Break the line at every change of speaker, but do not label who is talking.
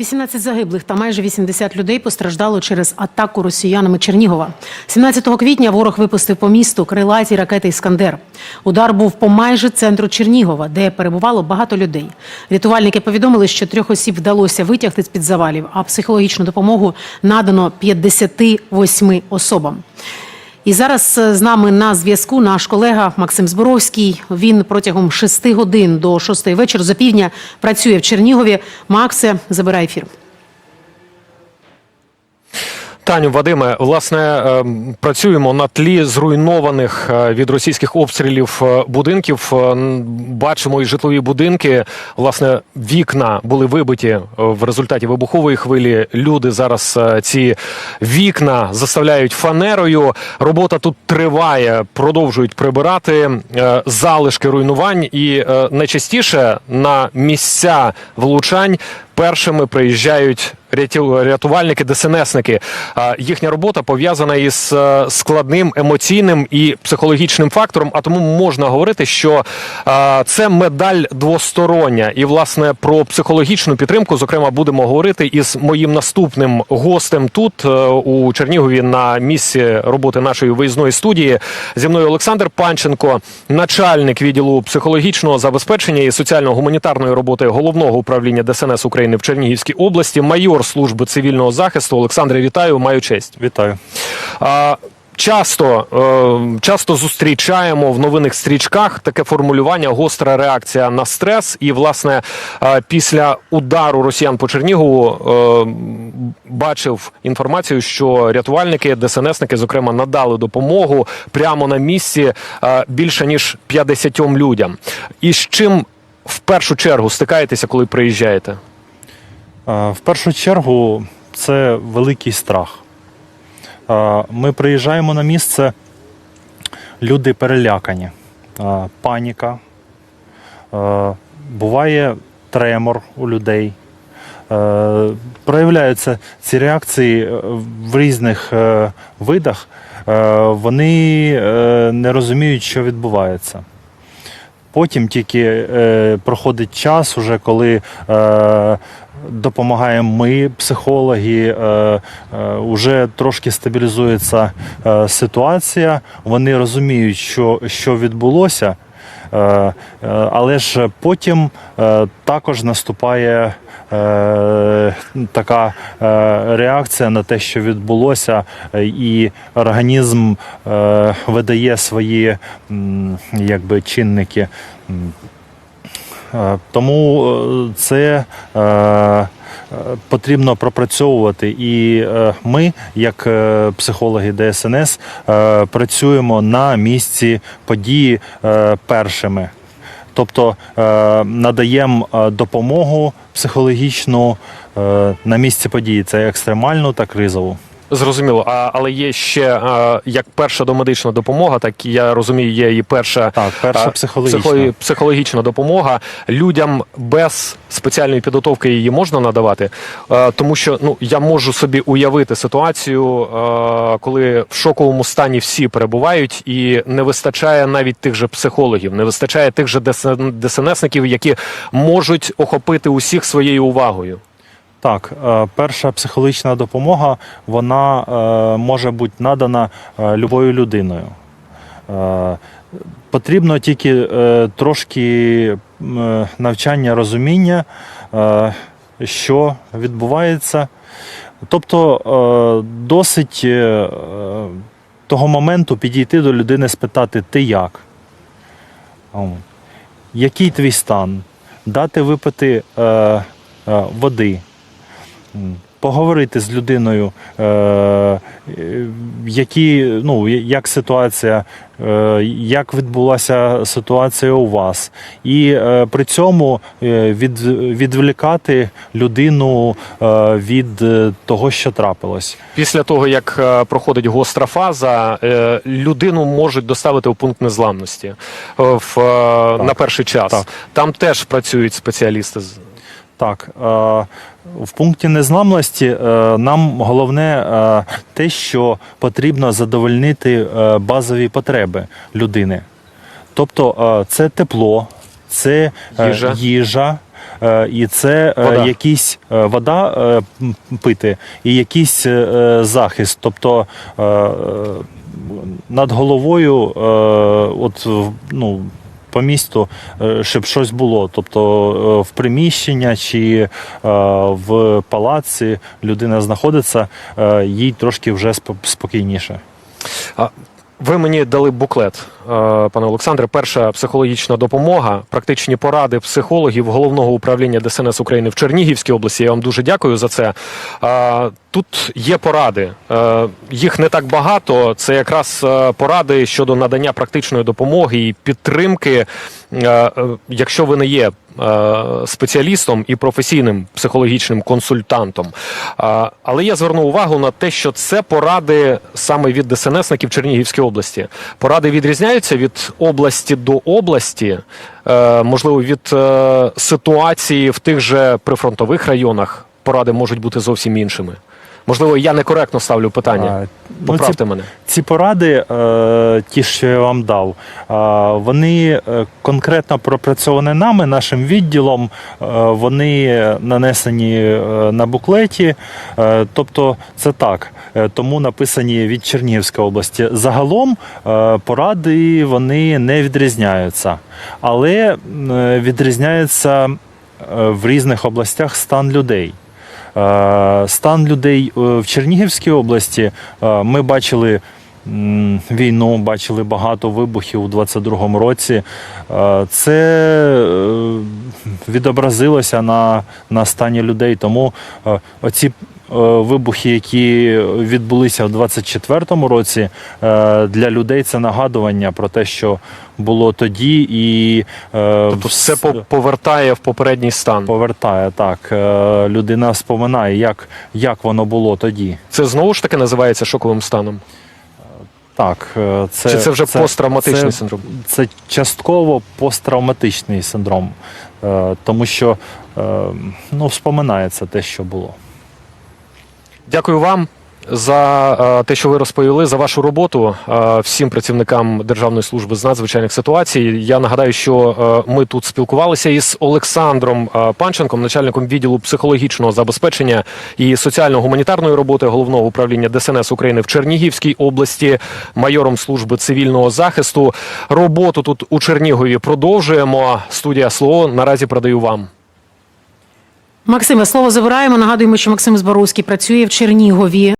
18 загиблих та майже 80 людей постраждало через атаку росіянами Чернігова. 17 квітня ворог випустив по місту крилаті ракети Іскандер. Удар був по майже центру Чернігова, де перебувало багато людей. Рятувальники повідомили, що трьох осіб вдалося витягти з під завалів, а психологічну допомогу надано 58 особам. І зараз е, з нами на зв'язку наш колега Максим Зборовський. Він протягом шести годин до шостої вечора за півдня працює в Чернігові. Максе, забирай ефір.
Таню, Вадиме, власне, ем, працюємо на тлі зруйнованих е, від російських обстрілів е, будинків. Е, Бачимо і житлові будинки. Власне, вікна були вибиті в результаті вибухової хвилі. Люди зараз ці вікна заставляють фанерою. Робота тут триває, продовжують прибирати залишки руйнувань, і найчастіше на місця влучань першими приїжджають ряту- рятувальники, ДСНСники. Їхня робота пов'язана із е, складним емоційним і психологічним фактором. А тому можна говорити, що це медаль двостороння. І власне про психологічну підтримку, зокрема, будемо говорити із моїм наступним гостем тут е, у Чернігові на місці роботи нашої виїзної студії. Зі мною Олександр Панченко, начальник відділу психологічного забезпечення і соціально-гуманітарної роботи головного управління ДСНС України в Чернігівській області, майор служби цивільного захисту. Олександре, вітаю, маю честь.
Вітаю.
А, Часто, е, часто зустрічаємо в новинних стрічках таке формулювання гостра реакція на стрес. І, власне, е, після удару росіян по Чернігову е, бачив інформацію, що рятувальники, ДСНСники, зокрема, надали допомогу прямо на місці більше ніж 50 людям. І з чим в першу чергу стикаєтеся, коли приїжджаєте?
В першу чергу це великий страх. Ми приїжджаємо на місце, люди перелякані, паніка, буває тремор у людей. Проявляються ці реакції е, в різних е, видах. Вони е, не розуміють, що відбувається. Потім тільки проходить час, уже коли допомагаємо ми, психологи, е, е, уже трошки стабілізується е, ситуація. Вони розуміють, що, що відбулося. Е, е, але ж потім е, також наступає е, така е, реакція на те, що відбулося, е, і організм е, видає свої якби, чинники. Е, Тому е, це е, потрібно пропрацьовувати. І ми, як психологи ДСНС, працюємо на місці події першими. Тобто надаємо допомогу психологічну на місці події. Це екстремальну та кризову.
Зрозуміло, а але є ще а, як перша домедична допомога, так і я розумію, є і перша
Так, перша
а,
психологічна.
психологічна допомога. Людям без спеціальної підготовки її можна надавати, Е, тому що ну я можу собі уявити ситуацію, е, коли в шоковому стані всі перебувають, і не вистачає навіть тих же психологів, не вистачає тих же ДСН ДСНСників, які можуть охопити усіх своєю увагою.
Так, е, перша психологічна допомога вона е, може бути надана е, любою людиною. Потрібно тільки трошки навчання, розуміння, що відбувається. Тобто досить того моменту підійти до людини, спитати, ти як? Який твій стан? Дати випити води. Поговорити з людиною, е, е, які, ну, як ситуація, е, як відбулася ситуація у вас, і при цьому від, відволікати людину від того, що трапилось.
Після того, як проходить гостра фаза, людину можуть доставити у пункт незламності в, е, на перший час.
так.
Там теж працюють спеціалісти.
Так, е, в пункті незламності е, нам головне е, те, що потрібно задовольнити базові потреби людини. Тобто це тепло, це
Їжа.
їжа і це
Вода.
якісь вода пити, і якийсь захист. Тобто над головою, от ну. По місту, е, щоб щось було, тобто е, в приміщення чи е, в палаці людина знаходиться, їй трошки вже спо- спокійніше.
Ви мені дали буклет, пане Олександре. Перша психологічна допомога, практичні поради психологів головного управління ДСНС України в Чернігівській області. Я вам дуже дякую за це. Е, Тут є поради. Е, Їх не так багато. Це якраз е, поради щодо надання практичної допомоги і підтримки. Е, е, Якщо ви не є е, спеціалістом і професійним психологічним консультантом. Але я звернув увагу на те, що це поради саме від ДСНСників Чернігівської області. Поради відрізняються від області до області, е, можливо, від е, ситуації в тих же прифронтових районах. Поради можуть бути зовсім іншими. Можливо, я некоректно ставлю питання.
Ну,
Поправте
ці-
мене.
Ці поради, е, ті, що я вам дав, е, вони е, конкретно пропрацьовані нами, нашим відділом, е, вони нанесені е, на буклеті. Е, тобто це так. Е, Тому написані від Чернігівської області. Загалом е, поради вони не відрізняються, але е, відрізняється е, в різних областях стан людей. Е, Стан людей е, в Чернігівській області е, ми бачили війну, бачили багато вибухів у 22-му році. Це відобразилося на, на стані людей. Тому оці вибухи, які відбулися в 24-му році, е, для людей це нагадування про те, що було тоді, і е,
Тобто
вс-
це по- повертає в попередній стан.
повертає так. Е, Людина споминає, як, як воно було тоді.
Це знову ж таки називається шоковим станом.
Так, е, це,
Чи це вже посттравматичний
це,
синдром?
Це частково посттравматичний синдром, е, тому що е, ну, вспоминається те, що було.
Дякую вам за е, те, що ви розповіли, за вашу роботу е, всім працівникам Державної служби з надзвичайних ситуацій. Я нагадаю, що е, ми тут спілкувалися із Олександром Панченком, начальником відділу психологічного забезпечення і соціально-гуманітарної роботи головного управління ДСНС України в Чернігівській області, майором служби цивільного захисту. Роботу тут у Чернігові продовжуємо. Студія слово наразі передаю вам.
Максиме, слово забираємо. Нагадуємо, що Максим Зборовський працює в Чернігові.